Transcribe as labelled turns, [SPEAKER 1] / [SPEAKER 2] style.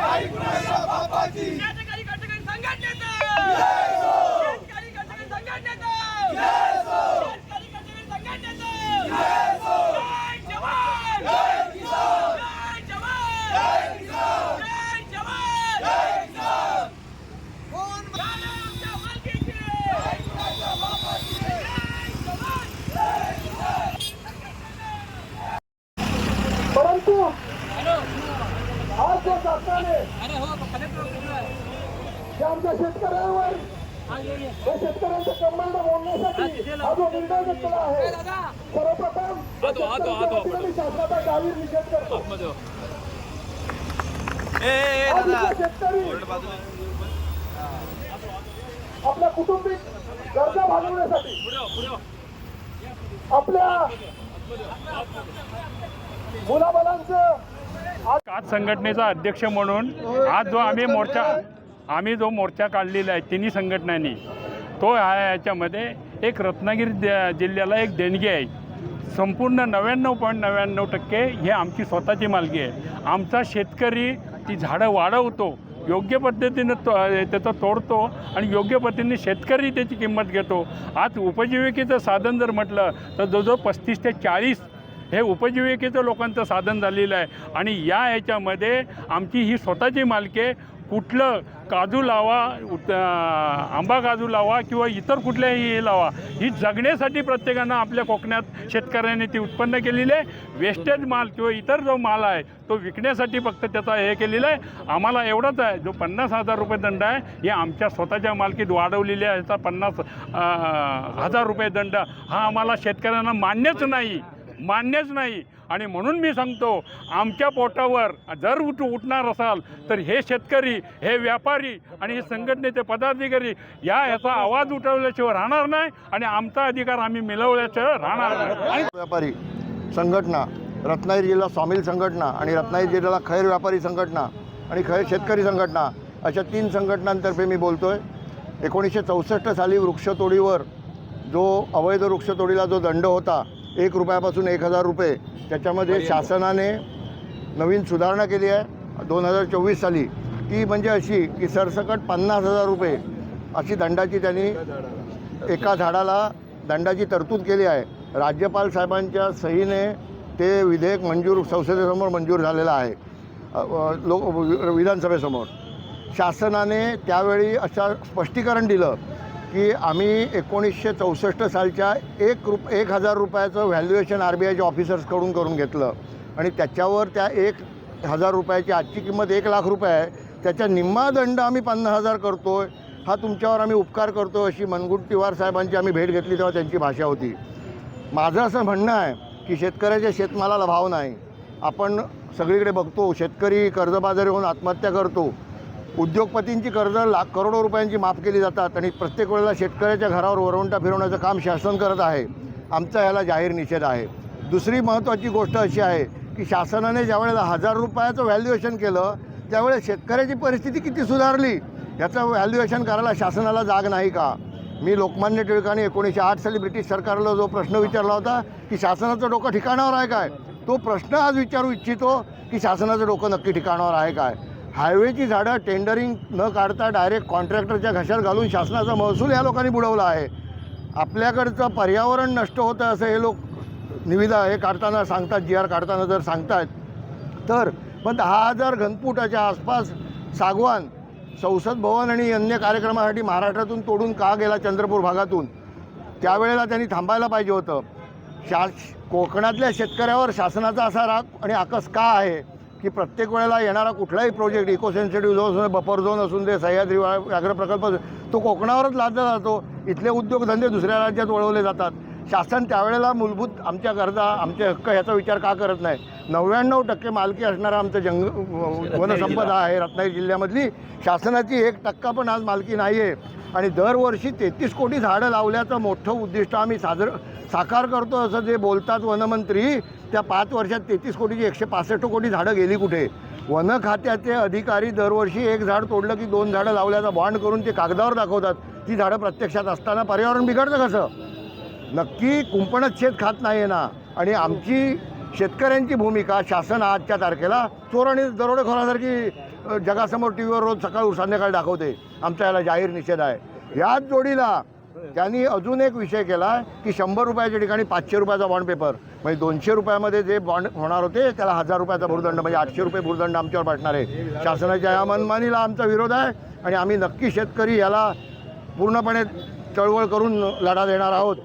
[SPEAKER 1] संघटनेचं शेतकरी घटक संघटनेचं शेतकरी घटक संघटनेचं जय जवान जय जवान जय जवान कोण झाडं आमच्या मालकीची जय जवान
[SPEAKER 2] परंतु आज जो शासनाने आमच्या शेतकऱ्यांवर या शेतकऱ्यांच्या कंबरला मोडण्यासाठी हा जो निर्णय घेतलेला आहे. सर्वप्रथम शासनाचा जाहीर निषेध करतो. आज इथले शेतकरी आपल्या कुटुंबिक गरजा भागवण्यासाठी आपल्या मुलाबालांचं
[SPEAKER 3] आज संघटनेचा अध्यक्ष म्हणून आज जो आम्ही मोर्चा आम्ही जो मोर्चा काढलेला आहे तिन्ही संघटनांनी तो आहे याच्यामध्ये एक रत्नागिरी जिल्ह्याला एक देणगी आहे. संपूर्ण नव्याण्णव पॉईंट नव्याण्णव टक्के हे आमची स्वतःची मालकी आहे. आमचा शेतकरी ती झाडं वाढवतो योग्य पद्धतीनं तो त्याचं तोडतो आणि योग्य पद्धतीने शेतकरी त्याची किंमत घेतो. आज उपजीविकेचं साधन जर म्हटलं तर जवळजवळ पस्तीस ते चाळीस हे उपजीविकेचं लोकांचं साधन झालेलं आहे. आणि या ह्याच्यामध्ये आमची ही स्वतःची मालके कुठलं काजू लावा आंबा काजू लावा किंवा इतर कुठल्याही हे लावा ही जगण्यासाठी प्रत्येकानं आपल्या कोकणात शेतकऱ्यांनी ती उत्पन्न केलेली आहे. वेस्टेज माल किंवा इतर जो माल आहे तो विकण्यासाठी फक्त त्याचा हे केलेला आहे. आम्हाला एवढंच आहे जो पन्नास हजार रुपये दंड आहे हे आमच्या स्वतःच्या मालकीत वाढवलेली आहे. याचा पन्नास हजार रुपये दंड हा आम्हाला शेतकऱ्यांना मान्यच नाही. मान्यच नाही. आणि म्हणून मी सांगतो आमच्या पोटावर जर उठ उठणार असाल तर हे शेतकरी हे व्यापारी आणि हे संघटनेचे पदाधिकारी या ह्याचा आवाज उठवल्याशिवाय राहणार नाही आणि आमचा अधिकार आम्ही मिळवल्याशिवाय राहणार नाही.
[SPEAKER 4] व्यापारी संघटना रत्नागिरी जिल्हा स्वामिल संघटना आणि रत्नागिरी जिल्ह्याला खैर व्यापारी संघटना आणि खैर शेतकरी संघटना अशा तीन संघटनांतर्फे मी बोलतो आहे एकोणीसशे चौसष्ट साली वृक्षतोडीवर जो अवैध वृक्षतोडीला जो दंड होता एक रुपयापासून एक हजार रुपये. त्याच्यामध्ये शासनाने नवीन सुधारणा केली आहे. दोन हजार चोवीस साली. ती म्हणजे अशी की सरसकट पन्नास हजार रुपये अशी दंडाची त्यांनी एका झाडाला. दंडाची तरतूद केली आहे. राज्यपाल साहेबांच्या सहीने ते विधेयक मंजूर संसदेसमोर मंजूर झालेलं आहे. लोक विधानसभेसमोर. शासनाने त्यावेळी अशा स्पष्टीकरण दिलं की आम्ही एकोणीसशे चौसष्ट सालच्या एक रुप एक हजार रुपयाचं व्हॅल्युएशन आर बी आयच्या ऑफिसर्सकडून करून घेतलं. आणि त्याच्यावर त्या एक हजार रुपयाची आजची किंमत एक लाख रुपये आहे. त्याच्या निम्मा दंड आम्ही पन्नास हजार करतो आहे हा तुमच्यावर आम्ही उपकार करतो अशी मनगुट्टीवार साहेबांची आम्ही भेट घेतली तेव्हा त्यांची भाषा होती. माझं असं म्हणणं आहे की शेतकऱ्याच्या शेतमालाला भाव नाही. आपण सगळीकडे बघतो शेतकरी कर्जबाजारी होऊन आत्महत्या करतो. उद्योगपतींची कर्ज लाख करोडो रुपयांची माफ केली जातात आणि प्रत्येक वेळेला शेतकऱ्याच्या घरावर वरवंटा फिरवण्याचं काम शासन करत आहे. आमचा याला जाहीर निषेध आहे. दुसरी महत्त्वाची गोष्ट अशी आहे की शासनाने ज्यावेळेला हजार रुपयाचं व्हॅल्युएशन केलं त्यावेळेस शेतकऱ्याची परिस्थिती किती सुधारली? याचं व्हॅल्युएशन करायला शासनाला जाग नाही का? मी लोकमान्य टिळकांनी एकोणीसशे आठ साली ब्रिटिश सरकारला जो प्रश्न विचारला होता की शासनाचं डोकं ठिकाणावर आहे काय? तो प्रश्न आज विचारू इच्छितो की शासनाचं डोकं नक्की ठिकाणावर आहे काय? हायवेची झाडं टेंडरिंग न काढता डायरेक्ट कॉन्ट्रॅक्टरच्या घशात घालून शासनाचा महसूल या लोकांनी बुडवला आहे. आपल्याकडचं पर्यावरण नष्ट होतं असं हे लोक निविदा हे काढताना सांगतात जी आर काढताना जर सांगतात तर पण दहा हजार घनफुटाच्या आसपास सागवान संसद भवन आणि अन्य कार्यक्रमासाठी महाराष्ट्रातून तोडून का गेला चंद्रपूर भागातून? त्यावेळेला त्यांनी थांबायला पाहिजे होतं. शा कोकणातल्या शेतकऱ्यावर शासनाचा असा राग आणि आकस का आहे? की प्रत्येक वेळेला येणारा कुठलाही प्रोजेक्ट इको सेन्सिटिव्ह झोन असून बफर झोन असून दे सह्याद्री व्या- व्याघ्र प्रकल्प असून तो कोकणावरच लादला जातो. इथले उद्योगधंदे दुसऱ्या राज्यात वळवले जातात. शासन त्यावेळेला मूलभूत आमच्या गरजा आमचे हक्क ह्याचा विचार का करत नाही? नव्याण्णव टक्के मालकी असणारा आमचं जंग वनसंपदा आहे रत्नागिरी जिल्ह्यामधली. शासनाची एक टक्का पण आज मालकी नाही आहे आणि दरवर्षी तेहतीस कोटी झाडं लावल्याचं मोठं उद्दिष्ट आम्ही साजरं साकार करतो असं जे बोलतात वनमंत्री त्या पाच वर्षात तेहतीस कोटीची एकशे पासष्ट कोटी झाडं गेली कुठे? वन खात्याचे अधिकारी दरवर्षी एक झाड तोडलं की दोन झाडं लावल्याचा बॉन्ड करून ते कागदावर दाखवतात. ती झाडं प्रत्यक्षात असताना पर्यावरण बिघडतं कसं? नक्की कुंपणच शेत खात नाही आहे ना. आणि आमची शेतकऱ्यांची भूमिका शासन आजच्या तारखेला चोर आणि दरोडेखोरासारखी जगासमोर टी व्हीवर रोज सकाळ संध्याकाळी दाखवते. आमचा याला जाहीर निषेध आहे. याच जोडीला त्यांनी अजून एक विषय केला की शंभर रुपयाच्या ठिकाणी पाचशे रुपयाचा बॉन्ड पेपर. म्हणजे दोनशे रुपयामध्ये जे बॉन्ड होणार होते त्याला हजार रुपयाचा भूर्दंड म्हणजे आठशे रुपये भूर्दंड आमच्यावर पाठणार आहे. शासनाच्या या मनमानीला आमचा विरोध आहे आणि आम्ही नक्की शेतकरी याला पूर्णपणे चळवळ करून लढा देणार आहोत.